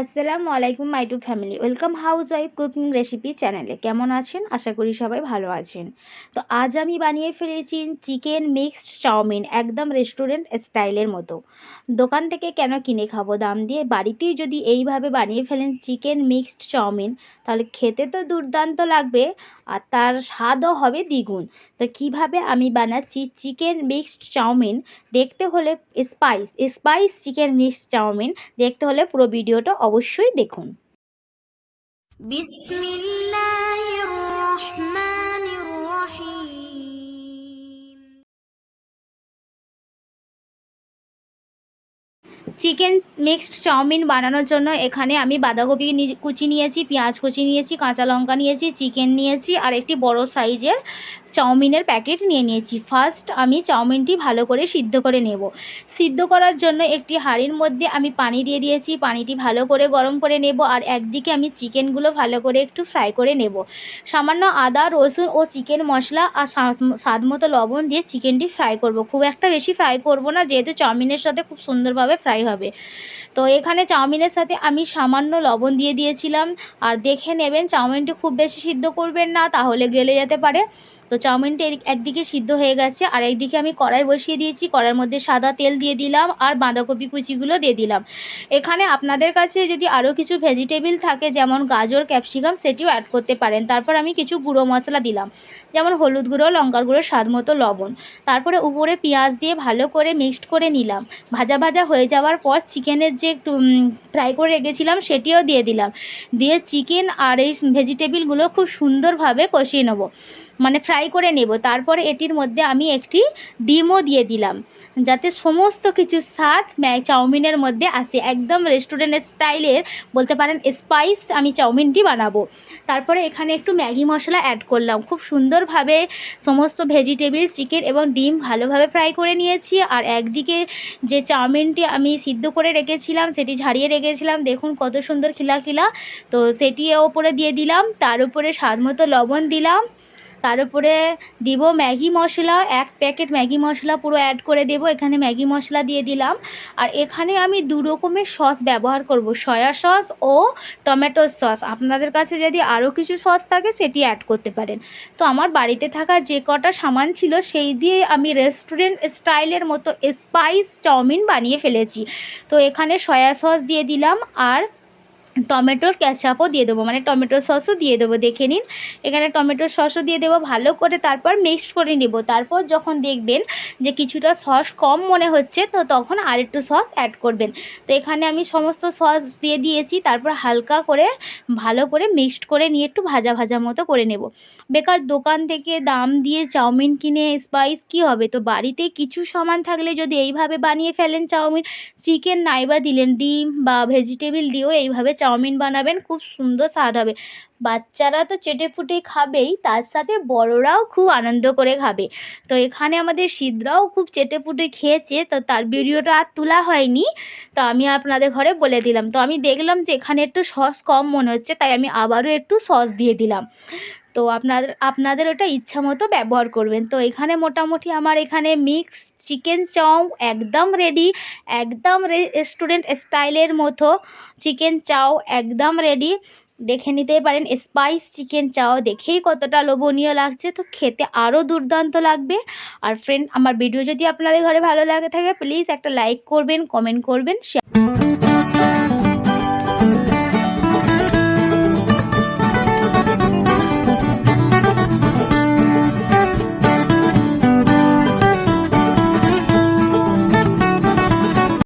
আসসালামু আলাইকুম, my to family. Welcome house wife cooking recipe চ্যানেলে। কেমন আছেন? আশা করি সবাই ভালো আছেন। তো আজ আমি বানিয়ে ফেলেছি চিকেন মিক্সড চাউমিন, একদম রেস্টুরেন্ট স্টাইলের মতো। দোকান থেকে কেন কিনে খাব, দাম দিয়ে? বাড়িতেই যদি এইভাবে বানিয়ে ফেলেন চিকেন মিক্সড চাউমিন, তাহলে খেতে তো দুর্দান্ত লাগবে আর তার স্বাদও হবে দ্বিগুণ। তো কীভাবে আমি বানাচ্ছি চিকেন মিক্সড চাউমিন, দেখতে হলে spice spice chicken mixed chowmein, দেখতে হলে পুরো ভিডিওটা অবশ্যই দেখুন। বিসমিল্লাহির রহমানির রহিম। চিকেন মিক্সড চাউমিন বানানোর জন্য এখানে আমি বাঁধাকপি কুচি নিয়েছি, পেঁয়াজ কুচি নিয়েছি, কাঁচা লঙ্কা নিয়েছি, চিকেন নিয়েছি, আর একটি বড় সাইজের চাউমিনের প্যাকেট নিয়ে নিয়েছি। ফার্স্ট আমি চাউমিনটি ভালো করে সিদ্ধ করে নেব। সিদ্ধ করার জন্য একটি হাঁড়ির মধ্যে আমি পানি দিয়ে দিয়েছি। পানিটি ভালো করে গরম করে নেব আর একদিকে আমি চিকেনগুলো ভালো করে একটু ফ্রাই করে নেব। সামান্য আদা, রসুন ও চিকেন মশলা আর স্বাদ মতো লবণ দিয়ে চিকেনটি ফ্রাই করব। খুব একটা বেশি ফ্রাই করব না, যেহেতু চাউমিনের সাথে খুব সুন্দরভাবে ফ্রাই হবে। তো এখানে চাউমিনের সাথে আমি সামান্য লবণ দিয়ে দিয়েছিলাম। আর দেখে নেবেন, চাউমিনটি খুব বেশি সিদ্ধ করবেন না, তাহলে গেলে যেতে পারে। তো চাউমিনটি একদিকে সিদ্ধ হয়ে গেছে, আর একদিকে আমি কড়াই বসিয়ে দিয়েছি। কড়াইয়ের মধ্যে সাদা তেল দিয়ে দিলাম, আর বাঁধাকপি কুচিগুলো দিয়ে দিলাম। এখানে আপনাদের কাছে যদি আরও কিছু ভেজিটেবিল থাকে, যেমন গাজর, ক্যাপসিকাম, সেটিও অ্যাড করতে পারেন। তারপর আমি কিছু গুঁড়ো মশলা দিলাম, যেমন হলুদ গুঁড়ো, লঙ্কার গুঁড়ো, স্বাদ মতো লবণ। তারপরে উপরে পেঁয়াজ দিয়ে ভালো করে মিক্সড করে নিলাম। ভাজা ভাজা হয়ে যাওয়ার পর চিকেনের যে একটু ফ্রাই করে রেখেছিলাম, সেটিও দিয়ে দিলাম। দিয়ে চিকেন আর এই ভেজিটেবিলগুলো খুব সুন্দরভাবে কষিয়ে নেব। মানে ফ্রাই করে নেব। তারপরে এটির মধ্যে আমি একটি ডিমও দিয়ে দিলাম। যাতে সমস্ত কিছু স্বাদ চাউমিনের মধ্যে আসে। একদম রেস্টুরেন্ট স্টাইলের বলতে পারেন স্পাইস আমি চাউমিনটি বানাবো। তারপরে এখানে একটু ম্যাগি মশলা অ্যাড করলাম। খুব সুন্দরভাবে সমস্ত ভেজিটেবিল চিকেন এবং ডিম ভালোভাবে ফ্রাই করে নিয়েছি। আর একদিকে যে চাউমিনটি আমি সিদ্ধ করে রেখেছিলাম, সেটি ঝাড়িয়ে রেখেছিলাম। দেখুন কত সুন্দর খিলা খিলা তো সেটি ওপরে দিয়ে দিলাম। তার উপরে স্বাদ মতো লবণ দিলাম। তার উপরে দিব ম্যাগি মশলা, এক প্যাকেট ম্যাগি মশলা পুরো অ্যাড করে দেব, এখানে ম্যাগি মশলা দিয়ে দিলাম। আর এখানে আমি দু রকমের সস ব্যবহার করব সয়া সস ও টমেটো সস আপনাদের কাছে যদি আরও কিছু সস থাকে, সেটি অ্যাড করতে পারেন। তো আমার বাড়িতে থাকা যে কটা সামান ছিল, সেই দিয়ে আমি রেস্টুরেন্ট স্টাইলের মতো স্পাইস চাউমিন বানিয়ে ফেলেছি। তো এখানে সয়া সস দিয়ে দিলাম, আর টমেটোর ক্যাচাপও দিয়ে দেবো মানে টমেটোর সসও দিয়ে দেবো, দেখে নিন। এখানে টমেটোর সসও দিয়ে দেবো, ভালো করে তারপর মিক্সড করে নেব। তারপর যখন দেখবেন যে কিছুটা সস কম মনে হচ্ছে, তো তখন আরেকটু সস অ্যাড করবেন। তো এখানে আমি সমস্ত সস দিয়ে দিয়েছি, তারপর হালকা করে, ভালো করে মিক্সড করে নিয়ে একটু ভাজা ভাজা মতো করে নেব। বেকার দোকান থেকে দাম দিয়ে চাউমিন কিনে স্পাইস কি হবে? তো বাড়িতে কিছু সামান থাকলে যদি এইভাবে বানিয়ে ফেলেন চাউমিন, চিকেন নাইবা দিলেন ডিম বা ভেজিটেবিল দিয়েও এইভাবে চাউমিন বানাবেন, খুব সুন্দর স্বাদ হবে। বাচ্চারা তো চেটে ফুটে খাবেই, তার সাথে বড়রাও খুব আনন্দ করে খাবে। তো এখানে আমাদের সিদ্ধরাও খুব চেটে ফুটে খেয়েছে, তো তার ভিডিওটা আর তোলা হয়নি, তো আমি আপনাদের ঘরে বলে দিলাম। তো আমি দেখলাম যে এখানে একটু সস কম মনে হচ্ছে, তাই আমি আবারও একটু সস দিয়ে দিলাম। তো আপনাদের আপনাদের ওটা ইচ্ছা মতো ব্যবহার করবেন। তো এখানে মোটামুটি আমার এখানে মিক্স চিকেন চাউ একদম রেডি একদম রেস্টুরেন্ট স্টাইলের মতো চিকেন চাউ একদম রেডি দেখে নিতেই পারেন। স্পাইস চিকেন চাও দেখেই কতটা লোভনীয় লাগছে। তো খেতে আরও দুর্দান্ত লাগবে। আর ফ্রেন্ড আমার ভিডিও যদি আপনাদের ঘরে ভালো লাগে থাকে প্লিজ একটা লাইক করবেন কমেন্ট করবেন